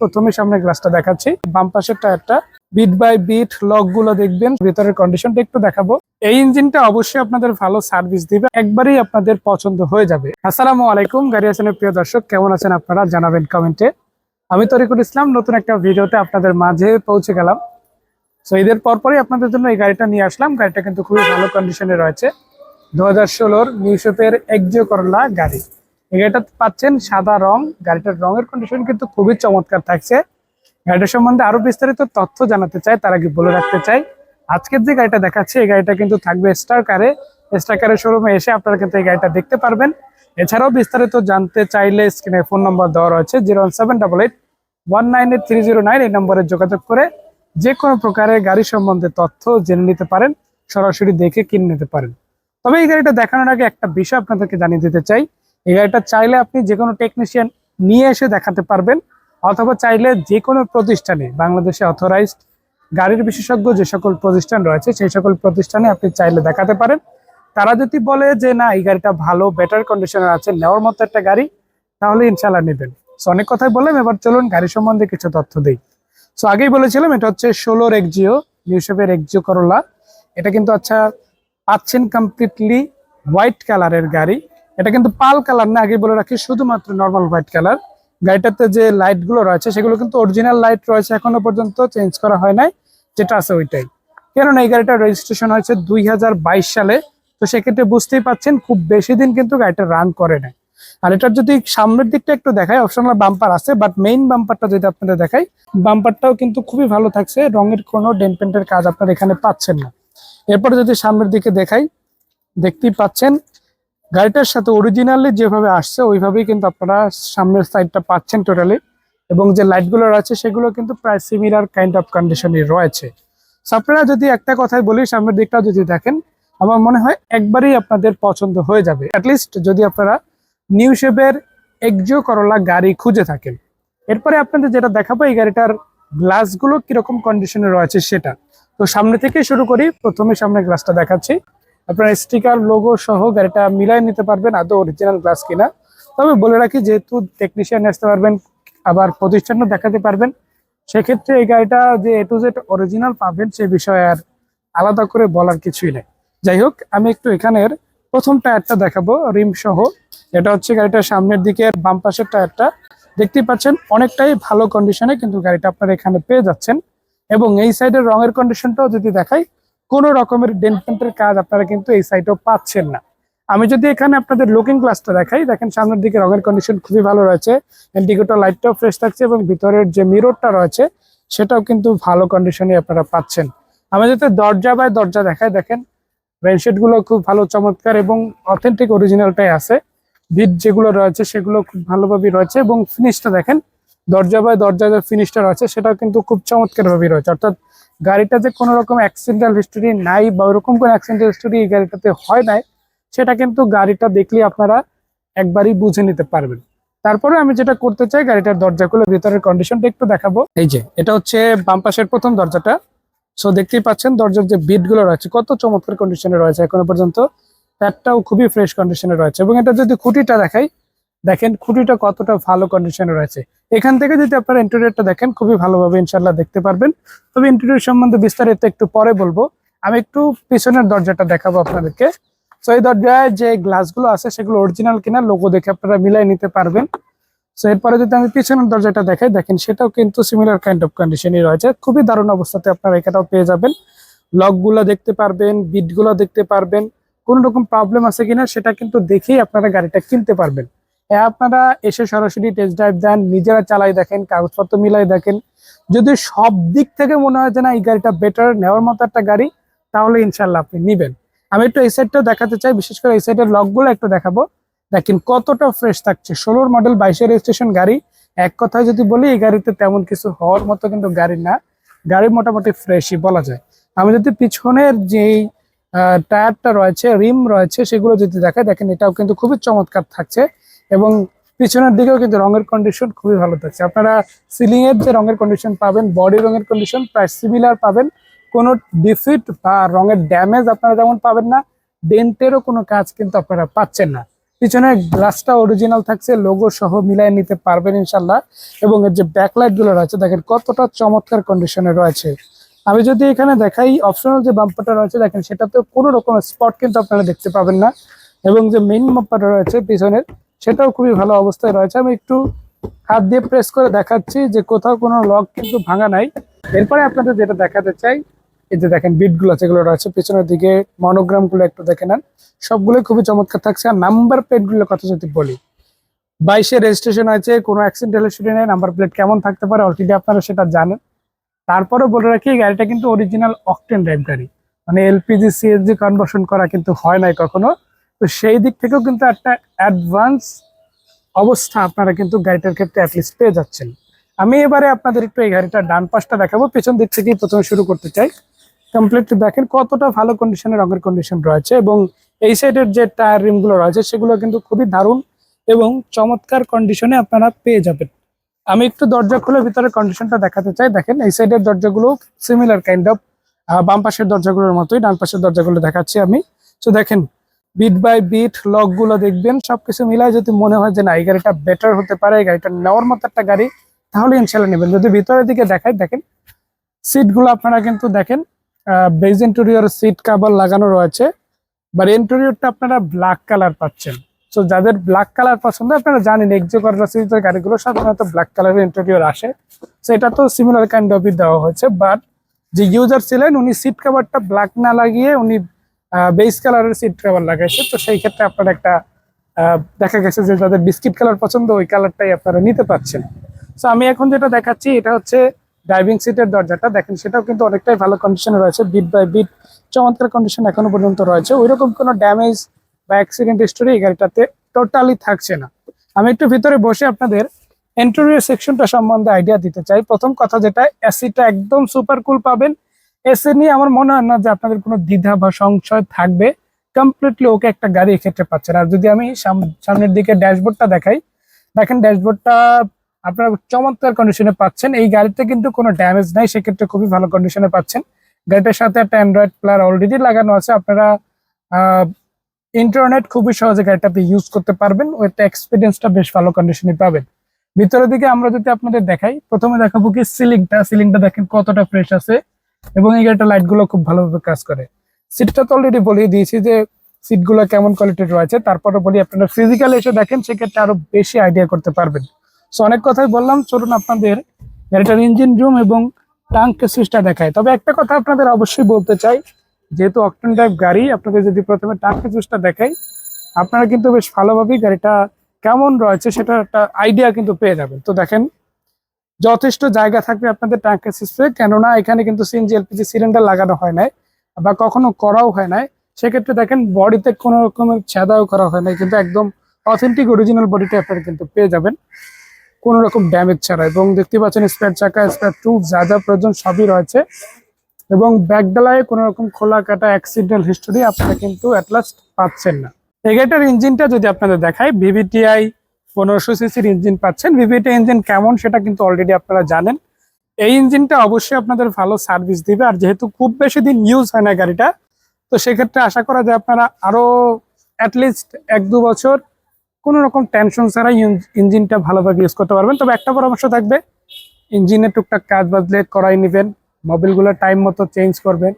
প্রথমে সামনে গ্লাসটা দেখাচ্ছি। বাম পাশের টায়ারটা বিট বাই বিট লকগুলো দেখবেন। ভিতরের কন্ডিশনটা একটু দেখাবো। এই ইঞ্জিনটা অবশ্যই আপনাদের ভালো সার্ভিস দিবে। একবারই আপনাদের পছন্দ হয়ে যাবে। আসসালামু আলাইকুম গাড়ি আছেন প্রিয় দর্শক। কেমন আছেন আপনারা? জানাবেন কমেন্টে আমি তরিকুল ইসলাম, নতুন একটা ভিডিওতে আপনাদের মাঝে পৌঁছে গেলাম। সো ঈদের পরপরই আপনাদের জন্য এই গাড়িটা নিয়ে আসলাম। গাড়িটা কিন্তু খুবই ভালো কন্ডিশনে রয়েছে। দু হাজার ষোলোর নিউশেপের একজিও করলা গাড়ি। গাড়িটা পাচ্ছেন সাদা রং, গাড়িটার রঙের কন্ডিশন কিন্তু খুবই চমৎকার থাকছে। গাড়িটার সম্বন্ধে আরও বিস্তারিত তথ্য জানাতে চাই, তার আগে বলে রাখতে চাই, আজকের যে গাড়িটা দেখাচ্ছে, এই গাড়িটা কিন্তু থাকবে স্টার কারে স্টার কারের শোরুমে এসে আপনারা কিন্তু এই গাড়িটা দেখতে পারবেন। এছাড়াও বিস্তারিত জানতে চাইলে স্ক্রিনে ফোন নম্বর দেওয়া রয়েছে, zero seven double eight one nine eight three zero nine, এই নম্বরে যোগাযোগ করে যে কোনো প্রকারের গাড়ি সম্বন্ধে তথ্য জেনে নিতে পারেন, সরাসরি দেখে কিনে নিতে পারেন। তবে এই গাড়িটা দেখানোর আগে একটা বিষয় আপনাদেরকে জানিয়ে দিতে চাই এই গাড়িটা চাইলে আপনি যে কোনো টেকনিশিয়ান নিয়ে এসে দেখাতে পারবেন, অথবা চাইলে যে কোনো প্রতিষ্ঠানে, বাংলাদেশে অথরাইজড গাড়ির বিশেষজ্ঞ যে সকল প্রতিষ্ঠান রয়েছে, সেই সকল প্রতিষ্ঠানে আপনি চাইলে দেখাতে পারেন। তারা যদি বলে যে, না, এই গাড়িটা ভালো বেটার কন্ডিশনে আছে, নেওয়ার মতো একটা গাড়ি, তাহলে ইনশাল্লাহ নেবেন। সো অনেক কথাই বললাম, এবার চলুন গাড়ি সম্বন্ধে কিছু তথ্য দিই। সো আগেই বলেছিলাম, এটা হচ্ছে ষোলোর এক্সিও নিউশেপের এক্সিও করোলা এটা কিন্তু আচ্ছা পাচ্ছেন কমপ্লিটলি হোয়াইট কালারের গাড়ি। এটা কিন্তু পাল কালার না আগে বলে রাখি, শুধুমাত্র নর্মাল হোয়াইট কালার গাড়িটাতে যে লাইটগুলো রয়েছে, সেগুলো কিন্তু অরিজিনাল লাইট রয়েছে, এখনও পর্যন্ত চেঞ্জ করা হয় নাই, যেটা আছে ওইটাই। কেননা এই গাড়িটার রেজিস্ট্রেশন হয়েছে দুই হাজার বাইশ সালে, তো সেক্ষেত্রে বুঝতেই পাচ্ছেন, খুব বেশি দিন কিন্তু গাড়িটা রান করে নাই। আর এটার যদি সামনের দিকটা একটু দেখায় অপশনাল বাম্পার আছে বাট মেইন বাম্পারটা যদি আপনাদের দেখাই বাম্পারটাও কিন্তু খুবই ভালো থাকছে, রঙের কোনো ডেন্ট পেন্টের কাজ আপনারা এখানে পাচ্ছেন না। এরপরে যদি সামনের দিকে দেখাই, দেখতেই পাচ্ছেন গাড়িটার সাথে অরিজিনালি যেভাবে আসছে, ওইভাবেই কিন্তু আপনারা সামনের সাইডটা পাচ্ছেন টোটালি এবং যে লাইটগুলো রয়েছে, সেগুলো কিন্তু প্রায় সিমিলার কাইন্ড অফ কন্ডিশনই রয়েছে। So, আপনারা যদি একটা কথাই বলি, সামনের দিকটা যদি দেখেন, আমার মনে হয় একবারই আপনাদের পছন্দ হয়ে যাবে। অ্যাটলিস্ট যদি আপনারা নিউ শেপের একজিও করলা গাড়ি খুঁজে থাকেন। এরপরে আপনাদের যেটা দেখাবো, এই গাড়িটার গ্লাসগুলো কীরকম কন্ডিশনে রয়েছে সেটা। তো সামনে থেকে শুরু করি, প্রথমে সামনে গ্লাসটা দেখাচ্ছি। আপনারা স্টিকার লোগো সহ গাড়িটা মিলাই নিতে পারবেন, আদৌ অরিজিনাল গ্লাস কিনা। তবে বলে রাখি, যেহেতু টেকনিশিয়ান আসতে পারবেন, আবার প্রতিষ্ঠানও দেখাতে পারবেন, সেক্ষেত্রে এই গাড়িটা যে এ টু জেড অরিজিনাল পাবেন, সে বিষয়ে আর আলাদা করে বলার কিছুই নেই। যাই হোক, আমি একটু এখানের প্রথম টায়ারটা দেখাবো, রিম সহ। এটা হচ্ছে গাড়িটার সামনের দিকের বাম পাশের টায়ারটা। দেখতে পাচ্ছেন, অনেকটাই ভালো কন্ডিশনে কিন্তু গাড়িটা আপনারা এখানে পেয়ে যাচ্ছেন। এবং এই সাইডের রঙের কন্ডিশনটাও যদি দেখাই কোনো রকমের ডেন্ট কাজ আপনারা কিন্তু এই সাইডেও পাচ্ছেন না। আমি যদি এখানে আপনাদের লুকিং গ্লাসটা দেখাই, দেখেন সামনের দিকে রঙের কন্ডিশন খুবই ভালো রয়েছে। ইন্ডিকেটর লাইটটাও ফ্রেশ থাকছে এবং ভিতরের যে মিররটা রয়েছে, সেটাও কিন্তু ভালো কন্ডিশনে আপনারা পাচ্ছেন। আমি যদি দরজা বাই দরজা দেখাই, দেখেনগুলো খুব ভালো, চমৎকার এবং অথেন্টিক অরিজিনালটাই আছে। বিট যেগুলো রয়েছে, সেগুলো খুব ভালোভাবে রয়েছে এবং ফিনিশটা দেখেন, দরজা বাই দরজা যে ফিনিশটা রয়েছে, সেটাও কিন্তু খুব চমৎকার ভাবে রয়েছে। অর্থাৎ গাড়িটা যে কোনো রকম অ্যাক্সিডেন্টাল হিস্টোরি নাই বা ওরকম কোনো অ্যাক্সিডেন্টাল হিস্টোরি এই গাড়িটাতে হয় নাই, সেটা কিন্তু গাড়িটা দেখলে আপনারা একবারই বুঝে নিতে পারবেন। তারপরে আমি যেটা করতে চাই, গাড়িটার দরজাগুলো ভিতরের কন্ডিশনটা একটু দেখাবো। এই যে, এটা হচ্ছে বাম প্রথম দরজাটা। সো দেখতেই পাচ্ছেন দরজার যে বিটগুলো রয়েছে, কত চমৎকার কন্ডিশনে রয়েছে এখনও পর্যন্ত। প্যাডটাও খুবই ফ্রেশ কন্ডিশনে রয়েছে এবং এটা যদি খুঁটিটা দেখাই দেখেন খুঁটিটা কতটা ভালো কন্ডিশনে রয়েছে। এখান থেকে যদি আপনারা ইন্টেরিয়রটা দেখেন, খুবই ভালোভাবে ইনশাল্লাহ দেখতে পারবেন। তবে ইন্টেরিয়র সম্বন্ধে বিস্তারিত একটু পরে বলব। আমি একটু পিছনের দরজাটা দেখাবো আপনাদেরকে। সো এই দরজায় যে গ্লাসগুলো আছে, সেগুলো অরিজিনাল কিনা লোগো দেখে আপনারা মিলাই নিতে পারবেন। সো এরপরে যদি আমি পিছনের দরজাটা দেখাই, দেখেন সেটাও কিন্তু সিমিলার কাইন্ড অফ কন্ডিশনই রয়েছে। খুবই দারুণ অবস্থাতে আপনারা এখানেও পেয়ে যাবেন। লকগুলো দেখতে পারবেন বিটগুলো দেখতে পারবেন। কোনো রকম প্রবলেম আছে কিনা, সেটা কিন্তু দেখেই আপনারা গাড়িটা কিনতে পারবেন। আপনারা এসে সরাসরি টেস্ট ড্রাইভ দেন, নিজেরা চালাই দেখেন, কাগজপত্র মিলাই দেখেন। যদি সব দিক থেকে মনে হয় যে না, এই গাড়িটা বেটার নেওয়ার মতো একটা গাড়ি, তাহলে ইনশাল্লাহ আপনি নিবেন। আমি একটু এই সাইডটাও দেখাতে চাই, বিশেষ করে এই সাইডের লকগুলো একটু দেখাবো। দেখেন কতটা ফ্রেশ থাকছে, ষোলোর মডেল বাইশের রেজিস্ট্রেশন গাড়ি। এক কথায় যদি বলি, এই গাড়িতে তেমন কিছু হওয়ার মতো কিন্তু গাড়ি না। গাড়ি মোটামুটি ফ্রেশই বলা যায়। আমি যদি পিছনের যেই টায়ারটা রয়েছে রিম রয়েছে, সেগুলো যদি দেখাই, দেখেন এটাও কিন্তু খুবই চমৎকার থাকছে। এবং পিছনের দিকেও কিন্তু রঙের কন্ডিশন খুবই ভালো থাকছে। আপনারা সিলিং এর যে রঙের কন্ডিশন পাবেন বডি রঙের কন্ডিশন প্রায় সিমিলার পাবেন। কোনো ডিফিট বা রঙের ড্যামেজ আপনারা যেমন পাবেন না। ডেন্টেরও কোনো কাজ কিন্তু আপনারা পাচ্ছেন না। পিছনে গ্লাসটা অরিজিনাল থাকছে লোগো সহ মিলাই নিতে পারবেন ইনশাল্লাহ এবং এর যে ব্যাকলাইটগুলো রয়েছে, দেখেন কতটা চমৎকার কন্ডিশনে রয়েছে। আমি যদি এখানে দেখাই অপশনাল যে বাম্পারটা রয়েছে, দেখেন সেটাতে কোনো রকম স্পট কিন্তু আপনারা দেখতে পাবেন না। এবং যে মেইন বাম্পারটা রয়েছে পিছনের সেটাও খুবই ভালো অবস্থায় রয়েছে। আমি একটু হাত দিয়ে প্রেস করে দেখাচ্ছি যে কোথাও কোনো লক কিন্তু ভাঙা নাই। এরপরে আপনাদের যেটা দেখাতে চাই, এই যে দেখেন বিটগুলো যেগুলো রয়েছে, পিছনের দিকে মনোগ্রামগুলো একটু দেখে নেন। সবগুলোই খুবই চমৎকার থাকছে। আর নাম্বার প্লেটগুলোর কথা যদি বলি, বাইশে রেজিস্ট্রেশন আছে কোনো অ্যাক্সিডেন্টাল হিস্ট্রি নেই নাম্বার প্লেট কেমন থাকতে পারে অলরেডি আপনারা সেটা জানেন। তারপরে বলে রাখি গাড়িটা কিন্তু অরিজিনাল অকটেন ড্রাইভ গাড়ি। মানে এলপিজি সিএনজি কনভার্সন করা কিন্তু হয় নাই কখনো। তো সেই দিক থেকেও কিন্তু একটা অ্যাডভান্স অবস্থা আপনারা কিন্তু গাড়িটার ক্ষেত্রে অ্যাটলিস্ট পেয়ে যাচ্ছেন। আমি এবারে আপনাদের একটু এই গাড়িটার ডান পাশটা দেখাবো, পেছন দিক থেকেই প্রথমে শুরু করতে চাই। কমপ্লিট দেখেন কতটা ভালো কন্ডিশনের রঙের কন্ডিশন রয়েছে এবং এই সাইডের যে টায়ার রিমগুলো রয়েছে সেগুলো কিন্তু খুবই দারুণ এবং চমৎকার কন্ডিশনে আপনারা পেয়ে যাবেন। আমি একটু দরজা খুলে ভিতরে কন্ডিশনটা দেখাতে চাই। দেখেন এই সাইডের দরজাগুলো সিমিলার কাইন্ড অফ বাম পাশের দরজাগুলোর মতোই, ডান পাশের দরজাগুলো দেখাচ্ছি আমি। তো দেখেন বিট বাই বিট লকগুলো দেখবেন, সবকিছু মিলাই যদি মনে হয় যে না, এই গাড়িটা বেটার হতে পারে গাড়িটা নেওয়ার মতো একটা গাড়ি, তাহলে ইনশাল্লাহ নেবেন। যদি ভিতরের দিকে দেখাই, দেখেন সিটগুলো আপনারা কিন্তু দেখেন বেজ ইন্টেরিয়র সিট কাভার লাগানো রয়েছে বাট ইন্টেরিয়রটা আপনারা ব্ল্যাক কালার পাচ্ছেন। তো যাদের ব্ল্যাক কালার পছন্দ, আপনারা জানেন এক্সো করা সিরিজের গাড়িগুলো সাধারণত ব্ল্যাক কালারের ইন্টেরিয়র আসে। তো এটা তো সিমিলার কাইন্ড অফই দেওয়া হয়েছে বাট যে ইউজার ছিলেন, উনি সিট কাভারটা ব্ল্যাক না লাগিয়ে উনি বেস কালারের সিট কাভার লাগাইছে। তো সেই ক্ষেত্রে আপনার একটা দেখা গেছে যে যাদের বিস্কিট কালার পছন্দ, ওই কালারটাই আপনারা নিতে পারছেন। তো আমি এখন যেটা দেখাচ্ছি, এটা হচ্ছে ড্রাইভিং সিটের দরজাটা। দেখেন, সেটাও কিন্তু অনেকটাই ভালো কন্ডিশনে রয়েছে। বিট বাই বিট চমৎকার কন্ডিশন এখনও পর্যন্ত রয়েছে। ওইরকম কোনো ড্যামেজ বা অ্যাক্সিডেন্ট হিস্টোরি এই গাড়িটাতে টোটালি থাকছে না। আমি একটু ভিতরে বসে আপনাদের ইন্টেরিয়র সেকশনটা সম্বন্ধে আইডিয়া দিতে চাই। প্রথম কথা যেটা এসিটা একদম সুপার কুল পাবেন। এসি নিয়ে আমার মনে হয় না যে আপনাদের কোনো দ্বিধা বা সংশয় থাকবে। কমপ্লিটলি ওকে একটা গাড়ি এক্ষেত্রে পাচ্ছেন। আর যদি আমি সাম- সামনের দিকে ড্যাশবোর্ডটা দেখাই, দেখেন ড্যাশবোর্ডটা আপনারা চমৎকার কন্ডিশনে পাচ্ছেন। এই গাড়িতে কিন্তু কোনো ড্যামেজ নাই, সেক্ষেত্রে খুবই ভালো কন্ডিশনে পাচ্ছেন। গাড়িটার সাথে একটা অ্যান্ড্রয়েড প্লেয়ার অলরেডি লাগানো আছে। আপনারা ইন্টারনেট খুবই সহজে গাড়িটাতে ইউজ করতে পারবেন। ওইটা এক্সপিরিয়েন্সটা বেশ ভালো কন্ডিশনে পাবেন। ভিতরের দিকে আমরা যদি আপনাদের দেখাই, প্রথমে দেখাবো কি সিলিংটা সিলিংটা দেখেন কতটা ফ্রেশ আছে। এবং এই গাড়িটা লাইটগুলো খুব ভালোভাবে কাজ করে। সিটটা তো অলরেডি বলিয়ে দিয়েছি যে সিটগুলো কেমন কোয়ালিটির রয়েছে, তারপরে বলি আপনারা ফিজিক্যালি এসে দেখেন, সেক্ষেত্রে আরও বেশি আইডিয়া করতে পারবেন। সো অনেক কথাই বললাম, চলুন আপনাদের গাড়িটার ইঞ্জিন রুম এবং টাঙ্ক সুইচটা দেখায় তবে একটা কথা আপনাদের অবশ্যই বলতে চাই, যেহেতু অকটেন ড্রাইভ গাড়ি আপনাদের যদি প্রথমে টাঙ্ক সুইচটা দেখাই, আপনারা কিন্তু বেশ ভালোভাবেই গাড়িটা কেমন রয়েছে সেটা একটা আইডিয়া কিন্তু পেয়ে যাবেন। তো দেখেন যথেষ্ট জায়গা থাকবে আপনাদের ট্যাঙ্কের সিস্টেমে কেননা এখানে কিন্তু সিএনজি এলপিজি সিলিন্ডার লাগানো হয় নাই বা কখনো করাও হয় নাই। সেক্ষেত্রে দেখেন বডিতে কোনো রকমের ছেদাও করা হয় নাই, কিন্তু একদম অথেন্টিক অরিজিনাল বডিটা আপনারা কিন্তু পেয়ে যাবেন। কোনো রকম ড্যামেজ ছাড়া। এবং দেখতে পাচ্ছেন স্পেয়ার চাকা স্পেয়ার টুব যা যা প্রয়োজন সবই রয়েছে। এবং ব্যাকডালায় কোনো রকম খোলা কাটা অ্যাক্সিডেন্ট হিস্টোরি আপনারা কিন্তু অ্যাটলাস্ট পাচ্ছেন না। এই গাড়িটার ইঞ্জিনটা যদি আপনাদের দেখায় ভিভিটিআই পনেরোশো সিসির ইঞ্জিন পাচ্ছেন। ভিভিটি ইঞ্জিন কেমন সেটা কিন্তু অলরেডি আপনারা জানেন। এই ইঞ্জিনটা অবশ্যই আপনাদের ভালো সার্ভিস দিবে। আর যেহেতু খুব বেশি দিন ইউজ হয় না গাড়িটা, তো সেক্ষেত্রে আশা করা যায় আপনারা আরও অ্যাটলিস্ট এক দু বছর কোনো রকম টেনশন ছাড়াই ইঞ্জিনটা ভালোভাবে ইউজ করতে পারবেন। তবে একটা পরামর্শ থাকবে ইঞ্জিনের টুকটাক কাজ বাজলে করাই নেবেন মোবিলগুলো টাইম মতো চেঞ্জ করবেন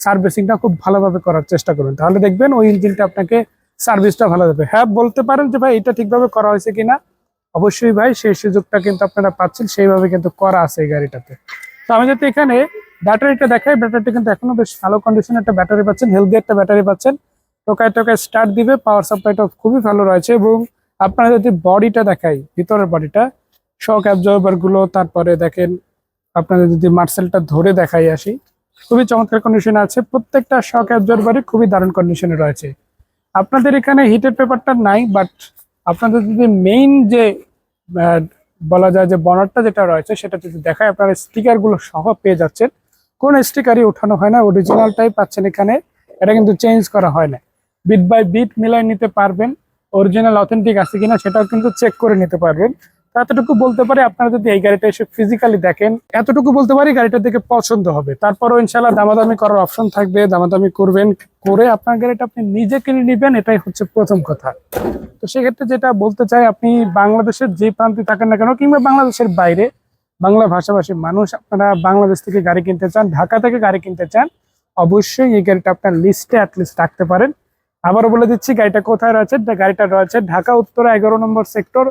সার্ভিসিংটা খুব ভালোভাবে করার চেষ্টা করবেন। তাহলে দেখবেন ওই ইঞ্জিনটা আপনাকে সার্ভিসটা ভালো দেবে হ্যাঁ বলতে পারেন যে ভাই, এটা ঠিকভাবে করা হয়েছে কিনা? অবশ্যই ভাই, সেই সুযোগটা কিন্তু আপনারা পাচ্ছেন, সেইভাবে কিন্তু করা আছে এই গাড়িটাতে। তো আমি যদি এখানে ব্যাটারিটা দেখাই, ব্যাটারিটা কিন্তু এখনও বেশ ভালো কন্ডিশনে একটা ব্যাটারি পাচ্ছেন হেলদি একটা ব্যাটারি পাচ্ছেন। টোকায় টোকায় স্টার্ট দিবে পাওয়ার সাপ্লাইটা খুবই ভালো রয়েছে এবং আপনারা যদি বডিটা দেখাই, ভিতরের বডিটা শক অ্যাবজর্বারগুলো তারপরে দেখেন, আপনাদের যদি মার্সেলটা ধরে দেখাই আসি, খুবই চমৎকার কন্ডিশনে আছে। প্রত্যেকটা শক অ্যাবজর্বারই খুবই দারুণ কন্ডিশনে রয়েছে। আপনাদের এখানে হিটের পেপারটা নাই বাট আপনাদের যদি মেইন যে বলা যায় যে বনারটা যেটা রয়েছে, সেটা যদি দেখায়, আপনারা স্টিকারগুলো সহ পেয়ে যাচ্ছেন। কোন স্টিকারই উঠানো হয় না অরিজিনালটাই পাচ্ছেন এখানে, এটা কিন্তু চেঞ্জ করা হয় না। বিট বাই বিট মিলাই নিতে পারবেন অরিজিনাল অথেন্টিক আছে কিনা সেটাও কিন্তু চেক করে নিতে পারবেন। এতটুকু বলতে পারি আপনারা যদি এই গাড়িটা এসে ফিজিক্যালি দেখেন, এতটুকু বলতে পারি গাড়িটা দেখে পছন্দ হবে। তারপরও ইনশাল্লাহ দামাদামি করার অপশন থাকবে, দামাদামি করবেন, করে আপনার গাড়িটা আপনি নিজে কিনে নেবেন, এটাই হচ্ছে প্রথম কথা। তো সেক্ষেত্রে যেটা বলতে চাই, আপনি বাংলাদেশের যে প্রান্তে থাকেন না কেন, কিংবা বাংলাদেশের বাইরে, বাংলা ভাষাভাষী মানুষ, আপনারা বাংলাদেশ থেকে গাড়ি কিনতে চান, ঢাকা থেকে গাড়ি কিনতে চান, অবশ্যই এই গাড়িটা আপনার লিস্টে অ্যাটলিস্ট রাখতে পারেন। আবারও বলে দিচ্ছি, গাড়িটা কোথায় রয়েছে? গাড়িটা রয়েছে ঢাকা, উত্তর, এগারো নম্বর সেক্টর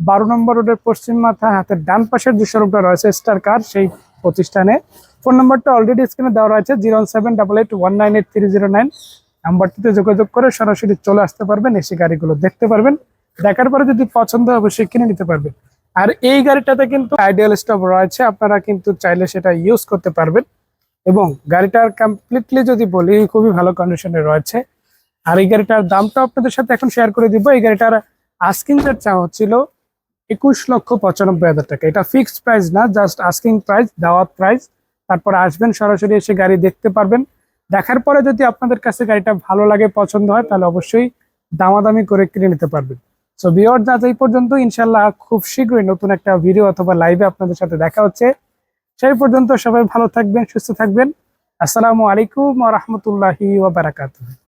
বারো নম্বর রোডের পশ্চিম মাথা হাতের ডান পাশের যে শোরুমটা রয়েছে স্টার কার সেই প্রতিষ্ঠানে। ফোন নাম্বারটা অলরেডি স্ক্রিনে দেওয়া রয়েছে zero seven double eight one nine eight three zero nine নাম্বারটিতে যোগাযোগ করে সরাসরি চলে আসতে পারবেন, এসে গাড়িগুলো দেখতে পারবেন। দেখার পরে যদি পছন্দ হয়, অবশ্যই কিনে নিতে পারবেন। আর এই গাড়িটাতে কিন্তু আইডিয়াল স্টপ রয়েছে, আপনারা কিন্তু চাইলে সেটা ইউজ করতে পারবেন। এবং গাড়িটার কমপ্লিটলি যদি বলি খুবই ভালো কন্ডিশনে রয়েছে। আর এই গাড়িটার দামটা আপনাদের সাথে এখন শেয়ার করে দিব। এই গাড়িটার আস্কিং চাওয়া হচ্ছিল একুশ লক্ষ পঁচানব্বই হাজার টাকা। এটা ফিক্সড প্রাইস না জাস্ট আস্কিং প্রাইস দাওয়াত প্রাইস তারপর আসবেন, সরাসরি এসে গাড়ি দেখতে পারবেন। দেখার পরে যদি আপনাদের কাছে গাড়িটা ভালো লাগে, পছন্দ হয়, তাহলে অবশ্যই দামাদামি করে কিনে নিতে পারবেন। সো বিয়র যা এই পর্যন্ত। ইনশাল্লাহ খুব শীঘ্রই নতুন একটা ভিডিও অথবা লাইভে আপনাদের সাথে দেখা হচ্ছে। সেই পর্যন্ত সবাই ভালো থাকবেন, সুস্থ থাকবেন। আসসালামু আলাইকুম ওয়া বারাকাতুহু।